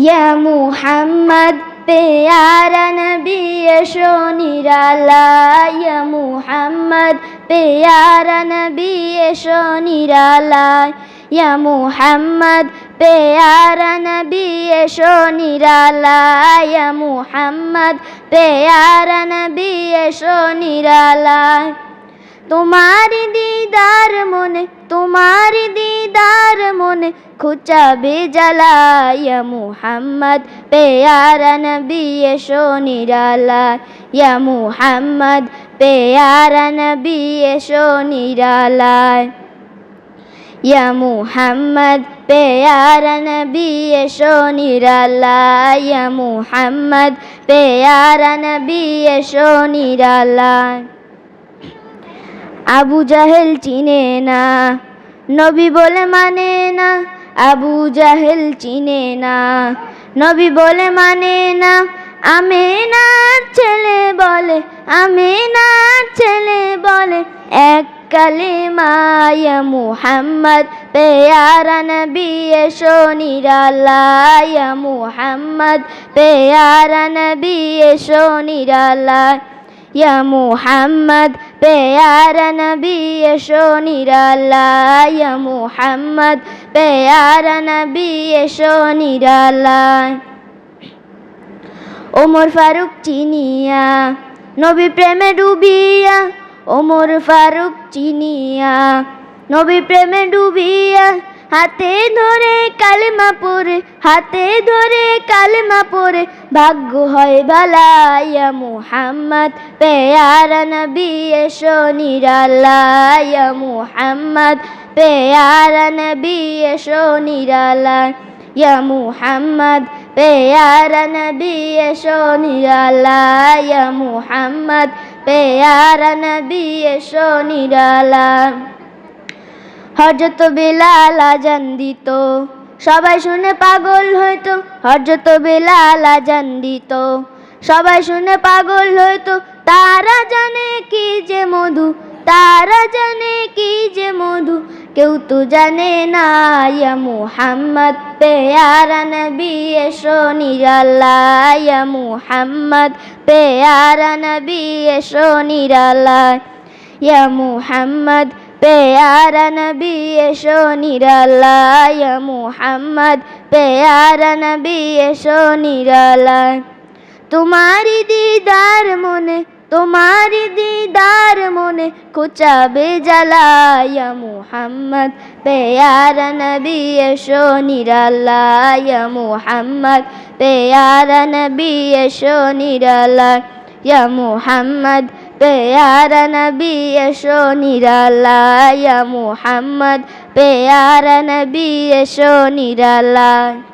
ইয়া মুহাম্মদ পেয়ারা নবী, এসো নিরালা ইয়া মুহাম্মদ পেয়ারা নবী, এসো নিরালা ইয়া মুহাম্মদ পেয়ারা নবী, এসো নিরালা ইয়া মুহাম্মদ পেয়ারা নবী, এসো নিরালা তোমার দিদার তোমার দিদার মনে খুচাবে জ্বালায়া মুহাম্মদ, পেয়ারা নবী এসো নিরালা ইয়া মুহাম্মদ, পেয়ারা নবী এসো নিরালায় ইয়া মুহাম্মদ, পেয়ারা নবী এসো নিরালায় ইয়া মুহাম্মদ, পেয়ারা নবী এসো নিরালায় আবু জাহেল চিনে না, নবী বলে মানে না, আবু জাহেল চিনে না, নবী বলে মানে না, আমেনার ছেলে বলে, আমেনার ছেলে বলে, এক কালে মায়া মুহাম্মদ, পেয়ারা নবী এসো নিরালায়া মুহাম্মদ, পেয়ারা নবী এসো নিরালায় ইয়া মুহাম্মদ পেয়ারা নবী এসো নিরালায় ইয়া মুহাম্মদ পেয়ারা নবী এসো নিরালায় ওমর ফারুক চিনিয়া, নবী প্রেমে ডুবিয়া। ওমর ফারুক চিনিয়া, নবী প্রেমে ডুবিয়া। হাতে ধরে কালেমা পরে হাতে ধরে কালেমা পরে ভাগ্য হয় ভালাইয়া মুহাম্মদ, পেয়ারা নবী এসো নিরালায়া মুহাম্মদ, পেয়ারা নবী এসো নিরালা ইয়া মুহাম্মদ, পেয়ারা নবী এসো নিরালায়া মুহাম্মদ, পেয়ারা নবী এসো নিরালা হজরত বেলাল আজান দিত সবাই শুনে পাগল হইতো হজরত বেলাল আজান দিত সবাই শুনে পাগল হইতো তারা জানে কি যে মধু, তারা জানে কি যে মধু। কেউ তো জানে না মুহাম্মদ, পেয়ারা নবী, এসো নিরালা মুহাম্মদ, পেয়ারা নবী, এসো নিরালা ইয়া মুহাম্মদ পেয়ারা নবী, এসো নিরালায়। মুহাম্মদ, পেয়ারা নবী, এসো নিরালায়। তোমারি দিদার মনে তোমারি দিদার মনে খুচাবে জ্বালায়। মুহাম্মদ, পেয়ারা নবী, এসো নিরালায়। মুহাম্মদ, পেয়ারা নবী, এসো নিরালায়। ইয়া মুহাম্মদ পেয়ারা নবী এসো নিরালায় মুহাম্মদ পেয়ারা নবী এসো নিরালায়।